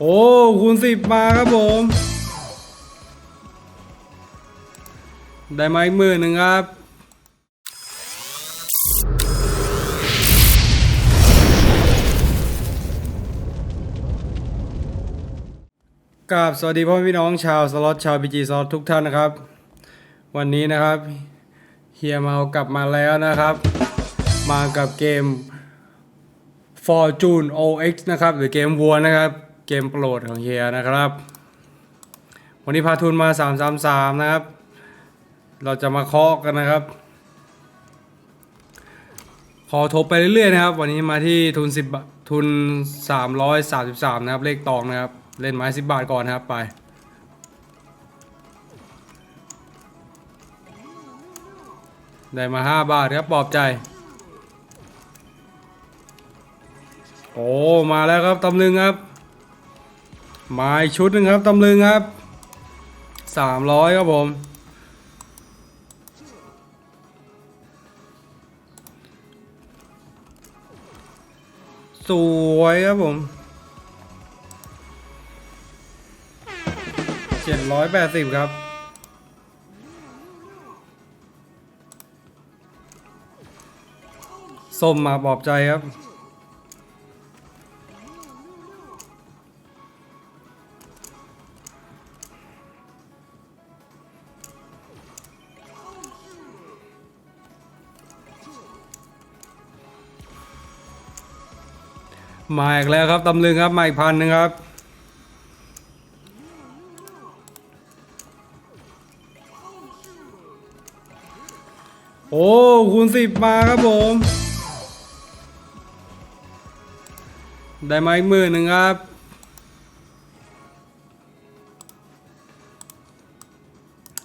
โอ้คูณสิบมาครับผม ได้มาอีกหมื่นหนึ่งครับกับสวัสดีพ่อพี่น้องชาวสล็อตชาวบีจีสล็อตทุกท่านนะครับ วันนี้นะครับเฮียเมากลับมาแล้วนะครับ มากับเกม Fortune OX นะครับ หรือเกมวัวนะครับ เกมโปรดของเฮียนะครับ วันนี้พาทุนมา 333 นะครับ เราจะมาเคาะกันนะครับ ขอทบไปเรื่อยๆนะครับ วันนี้มาที่ทุน 10บาททุน 333 นะครับ เลขตองนะครับ เล่นไม้ 10 บาทก่อนนะครับไปได้มา 5 บาทครับปลอบใจ โอ้ มาแล้วครับตำลึงครับ มาอีกชุดหนึ่งครับตำลึงครับ300ครับผม สวยครับผม780ครับส้มมาปลอบใจครับ มาอีกแล้วครับตำลึงครับมาอีกพันหนึ่งครับโอ้คูณสิบมาครับผม ได้มาอีกหมื่นหนึ่งครับ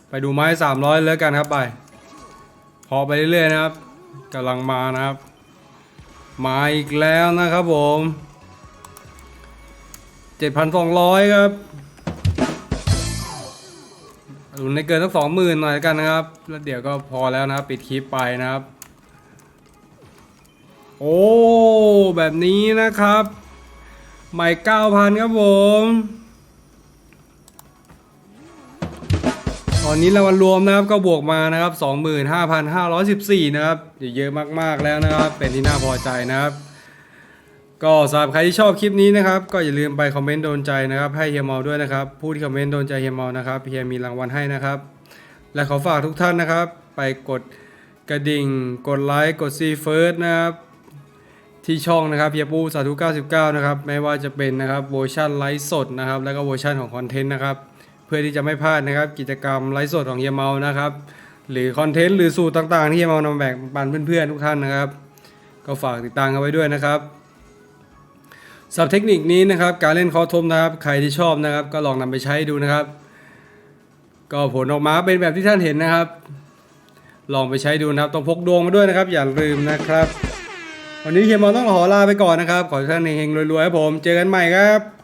ไปดูไม้สามร้อยแล้วกันครับไป พอไปเรื่อยๆนะครับกำลังมานะครับ มาอีกแล้วนะครับผม7,200ครับลุ้นในเกินสักสองหมื่นหน่อยกันนะครับ แล้วเดี๋ยวก็พอแล้วนะครับ ปิดคลิปไปนะครับ โอ้ แบบนี้นะครับ ใหม่9,000ครับผม ตอนนี้รางวัลรวมนะครับก็บวกมานะครับ 25,514 นะครับเยอะมากๆแล้วนะครับ เป็นที่น่าพอใจนะครับ ก็สำหรับใครที่ชอบคลิปนี้นะครับ ก็อย่าลืมไปคอมเมนต์โดนใจนะครับ ให้เฮียเมาด้วยนะครับ ผู้ที่คอมเมนต์โดนใจเฮียเมานะครับเฮียมีรางวัลให้นะครับ และขอฝากทุกท่านนะครับ ไปกดกระดิ่ง กดไลค์กดซีเฟิร์สนะครับที่ช่องนะครับเฮียปูสาธุ99 นะครับ ไม่ว่าจะเป็นนะครับเวอร์ชันไลฟ์สดนะครับ แล้วก็เวอร์ชันของคอนเทนต์นะครับ เพื่อที่จะไม่พลาดนะครับ กิจกรรมไลฟ์สดของเฮียเมานะครับ หรือคอนเทนต์หรือสูตรต่างๆ ที่เฮียเมานำมาแบ่งปันเพื่อนๆทุกท่านนะครับ ก็ฝากติดตามกันไว้ด้วยนะครับสำหรับเทคนิคนี้นะครับ การเล่นคอทมนะครับ ใครที่ชอบนะครับ ก็ลองนำไปใช้ดูนะครับ ก็ผลออกมาเป็นแบบที่ท่านเห็นนะครับ ลองไปใช้ดูนะครับ ต้องพกดวงมาด้วยนะครับ อย่าลืมนะครับ วันนี้เฮียเมอต้องขอลาไปก่อนนะครับ ขอท่านเฮงๆรวยๆครับผม เจอกันใหม่ครับ